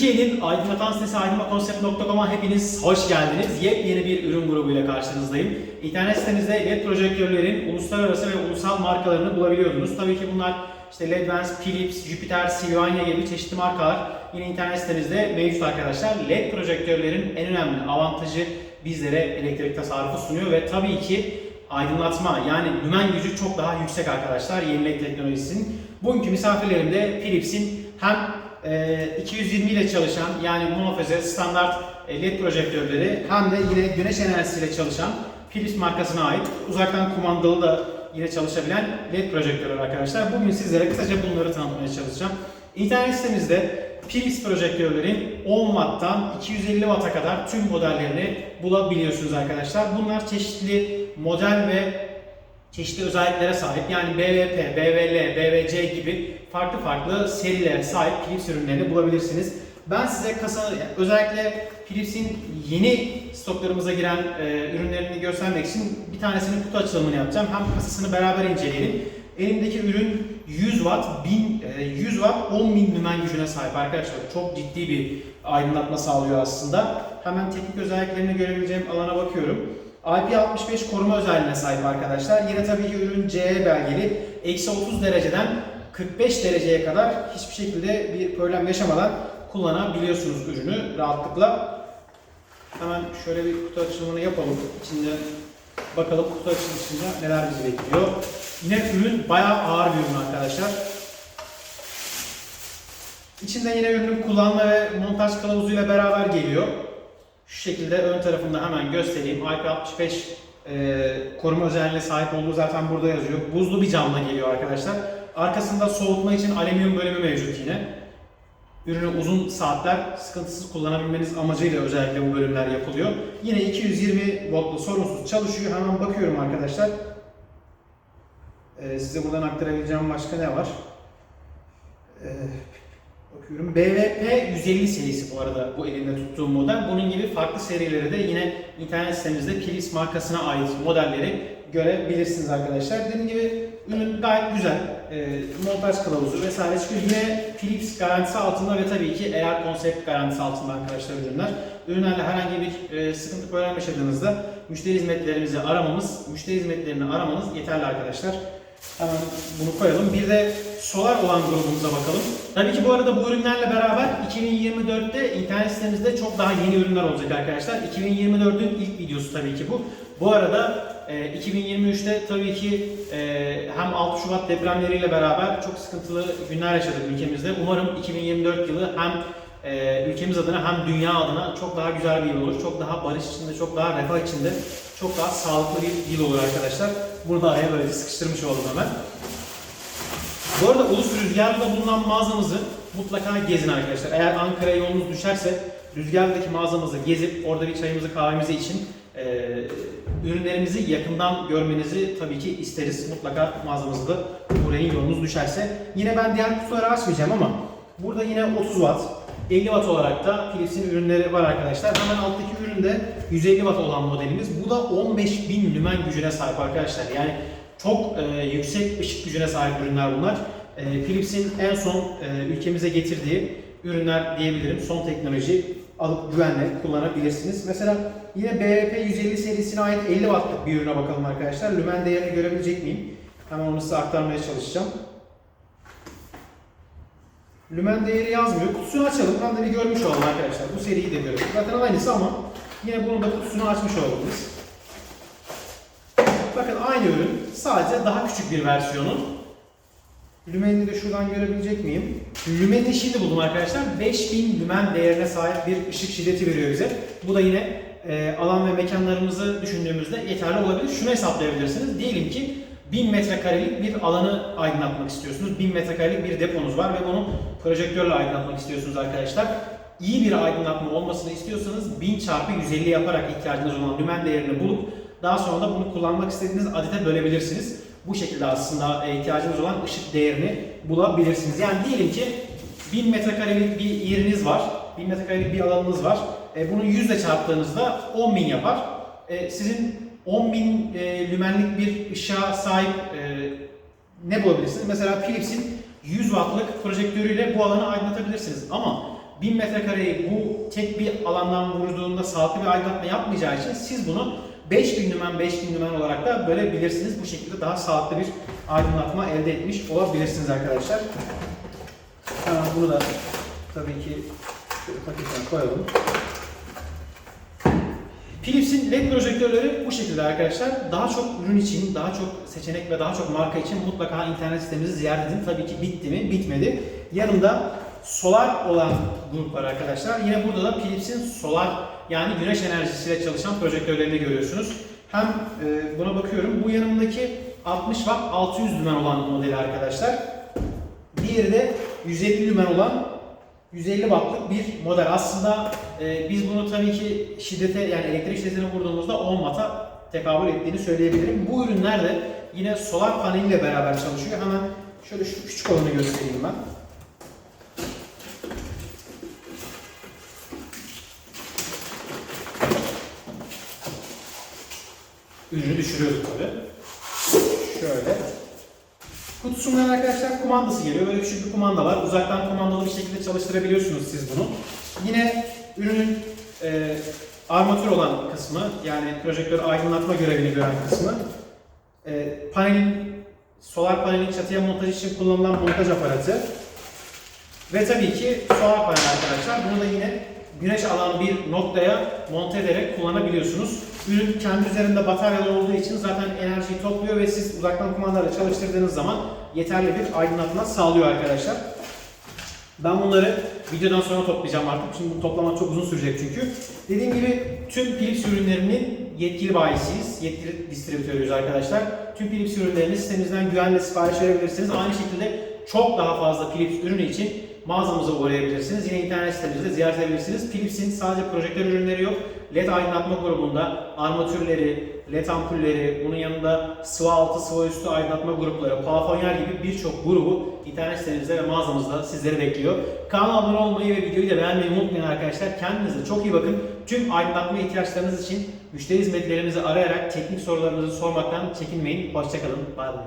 Türkiye'nin aydınlatan sitesi aydınlatkonsept.com'a hepiniz hoş geldiniz. Yepyeni bir ürün grubuyla karşınızdayım. İnternet sitemizde LED projektörlerin uluslararası ve ulusal markalarını bulabiliyordunuz. Tabii ki bunlar işte Ledvance, Philips, Jupiter, Sylvania gibi çeşitli markalar yine internet sitemizde mevcut arkadaşlar. LED projektörlerin en önemli avantajı bizlere elektrik tasarrufu sunuyor ve tabii ki aydınlatma yani lümen gücü çok daha yüksek arkadaşlar yeni LED teknolojisinin. Bugünkü misafirlerim de Philips'in hem e, 220 ile çalışan yani monofaze standart e, LED projektörleri hem de yine güneş enerjisiyle çalışan Philips markasına ait uzaktan kumandalı da yine çalışabilen LED projektörler arkadaşlar. Bugün sizlere kısaca bunları tanıtmaya çalışacağım. İnternet sitemizde Philips projektörlerin 10 watttan 250 watt'a kadar tüm modellerini bulabiliyorsunuz arkadaşlar. Bunlar çeşitli model ve çeşitli özelliklere sahip. Yani BVP, BVL, BVC gibi farklı farklı serilere sahip Philips ürünlerini bulabilirsiniz. Ben size kasa, özellikle Philips'in yeni stoklarımıza giren e, ürünlerini göstermek için bir tanesinin kutu açılımını yapacağım. Hem kasasını beraber inceleyelim. Elimdeki ürün 100 watt, 1000, e, 100 watt 10.000 lümen gücüne sahip arkadaşlar. Çok ciddi bir aydınlatma sağlıyor aslında. Hemen teknik özelliklerini görebileceğim alana bakıyorum. IP65 koruma özelliğine sahip arkadaşlar. Yine tabii ki ürün CE belgeli. Eksi 30 dereceden 45 dereceye kadar hiçbir şekilde bir problem yaşamadan kullanabiliyorsunuz ürünü rahatlıkla. Hemen şöyle bir kutu açılımını yapalım. İçinde bakalım kutu açılışında neler bizi bekliyor. Yine ürün bayağı ağır bir ürün arkadaşlar. İçinde yine ürünün kullanma ve montaj kılavuzuyla beraber geliyor. Şu şekilde ön tarafında hemen göstereyim. IP65 e, koruma özelliğine sahip olduğu zaten burada yazıyor. Buzlu bir camla geliyor arkadaşlar. Arkasında soğutma için alüminyum bölümü mevcut yine. Ürünü uzun saatler sıkıntısız kullanabilmeniz amacıyla özellikle bu bölümler yapılıyor. Yine 220 voltlu sorunsuz çalışıyor. Hemen bakıyorum arkadaşlar. Ee, size buradan aktarabileceğim başka ne var? Ee, bakıyorum. BVP 150 serisi bu arada bu elimde tuttuğum model. Bunun gibi farklı serileri de yine internet sitemizde Philips markasına ait modelleri görebilirsiniz arkadaşlar. Dediğim gibi ürün gayet güzel. E, montaj kılavuzu vesaire çıkıyor. Yine Philips garantisi altında ve tabii ki eğer konsept garantisi altında arkadaşlar ürünler. Ürünlerle herhangi bir e, sıkıntı problem yaşadığınızda müşteri hizmetlerimizi aramamız, müşteri hizmetlerini aramanız yeterli arkadaşlar. Hemen bunu koyalım. Bir de solar olan grubumuza bakalım. Tabii ki bu arada bu ürünlerle beraber 2024'te internet sitemizde çok daha yeni ürünler olacak arkadaşlar. 2024'ün ilk videosu tabii ki bu. Bu arada e, 2023'te tabii ki e, hem 6 Şubat depremleriyle beraber çok sıkıntılı günler yaşadık ülkemizde. Umarım 2024 yılı hem e, ülkemiz adına hem dünya adına çok daha güzel bir yıl olur. Çok daha barış içinde, çok daha refah içinde, çok daha sağlıklı bir yıl olur arkadaşlar. Bunu da araya böyle sıkıştırmış oldum hemen. Bu arada Ulus Rüzgar'da bulunan mağazamızı mutlaka gezin arkadaşlar. Eğer Ankara'ya yolunuz düşerse Rüzgar'daki mağazamızı gezip orada bir çayımızı kahvemizi için e, ürünlerimizi yakından görmenizi tabii ki isteriz. Mutlaka mağazamızda buraya yolunuz düşerse. Yine ben diğer kutuları açmayacağım ama burada yine 30 watt, 50 watt olarak da Philips'in ürünleri var arkadaşlar. Hemen alttaki üründe 150 watt olan modelimiz. Bu da 15.000 lümen gücüne sahip arkadaşlar. Yani çok e, yüksek ışık gücüne sahip ürünler bunlar. E, Philips'in en son e, ülkemize getirdiği ürünler diyebilirim. Son teknoloji alıp güvenle kullanabilirsiniz. Mesela yine BVP 150 serisine ait 50 wattlık bir ürüne bakalım arkadaşlar. Lümen değerini görebilecek miyim? Hemen onu size aktarmaya çalışacağım. Lümen değeri yazmıyor. Kutusunu açalım. Hem de bir görmüş olalım arkadaşlar. Bu seriyi de görelim. Zaten aynısı ama yine bunun da kutusunu açmış olalım biz. Bakın aynı ürün. Sadece daha küçük bir versiyonu. Lümenini de şuradan görebilecek miyim? Lümenini şimdi buldum arkadaşlar. 5000 lümen değerine sahip bir ışık şiddeti veriyor bize. Bu da yine e, alan ve mekanlarımızı düşündüğümüzde yeterli olabilir. Şunu hesaplayabilirsiniz. Diyelim ki 1000 metrekarelik bir alanı aydınlatmak istiyorsunuz. 1000 metrekarelik bir deponuz var ve bunu projektörle aydınlatmak istiyorsunuz arkadaşlar. İyi bir aydınlatma olmasını istiyorsanız 1000 çarpı 150 yaparak ihtiyacınız olan lümen değerini bulup daha sonra da bunu kullanmak istediğiniz adete bölebilirsiniz. Bu şekilde aslında e, ihtiyacınız olan ışık değerini bulabilirsiniz. Yani diyelim ki 1000 metrekarelik bir yeriniz var, 1000 metrekarelik bir alanınız var. E, bunu 100 ile çarptığınızda 10.000 yapar. E, sizin 10.000 e, lümenlik bir ışığa sahip e, ne bulabilirsiniz? Mesela Philips'in 100 wattlık projektörüyle bu alanı aydınlatabilirsiniz. Ama 1000 metrekareyi bu tek bir alandan vurduğunda sağlıklı bir aydınlatma yapmayacağı için siz bunu 5000 lümen 5000 lümen olarak da bölebilirsiniz. Bu şekilde daha sağlıklı bir aydınlatma elde etmiş olabilirsiniz arkadaşlar. Hemen bunu da tabii ki şöyle paketine koyalım. Philips'in LED projektörleri bu şekilde arkadaşlar. Daha çok ürün için, daha çok seçenek ve daha çok marka için mutlaka internet sitemizi ziyaret edin. Tabii ki bitti mi? Bitmedi. Yanında solar olan gruplar arkadaşlar. Yine burada da Philips'in solar yani güneş enerjisiyle çalışan projektörlerini görüyorsunuz. Hem e, buna bakıyorum. Bu yanımdaki 60 watt 600 lümen olan modeli arkadaşlar. Diğeri de 150 lümen olan 150 wattlık bir model. Aslında e, biz bunu tabii ki şiddete yani elektrik şiddetine vurduğumuzda 10 watt'a tekabül ettiğini söyleyebilirim. Bu ürünler de yine solar paneliyle beraber çalışıyor. Hemen şöyle şu küçük olanı göstereyim ben. Ürünü düşürüyoruz tabii. Şöyle. Kutusundan arkadaşlar kumandası geliyor. Böyle küçük bir kumanda var. Uzaktan kumandalı bir şekilde çalıştırabiliyorsunuz siz bunu. Yine ürünün e, armatür olan kısmı yani projektör aydınlatma görevini gören kısmı e, panelin solar panelin çatıya montaj için kullanılan montaj aparatı ve tabii ki solar panel arkadaşlar. Bunu da yine güneş alan bir noktaya monte ederek kullanabiliyorsunuz. Ürün kendi üzerinde bataryalı olduğu için zaten enerjiyi topluyor ve siz uzaktan kumandayla çalıştırdığınız zaman yeterli bir aydınlatma sağlıyor arkadaşlar. Ben bunları videodan sonra toplayacağım artık. Şimdi bu toplamak çok uzun sürecek çünkü. Dediğim gibi tüm Philips ürünlerinin yetkili bayisiyiz. Yetkili distribütörüyüz arkadaşlar. Tüm Philips ürünlerini sitemizden güvenle sipariş verebilirsiniz. Aynı şekilde çok daha fazla Philips ürünü için mağazamıza uğrayabilirsiniz. Yine internet sitemizde ziyaret edebilirsiniz. Philips'in sadece projektör ürünleri yok. LED aydınlatma grubunda armatürleri, LED ampulleri, bunun yanında sıvı altı, sıvı üstü aydınlatma grupları, plafonyer gibi birçok grubu internet sitemizde ve mağazamızda sizleri bekliyor. Kanala abone olmayı ve videoyu da beğenmeyi unutmayın arkadaşlar. Kendinize çok iyi bakın. Tüm aydınlatma ihtiyaçlarınız için müşteri hizmetlerimizi arayarak teknik sorularınızı sormaktan çekinmeyin. Hoşçakalın. Bay bay.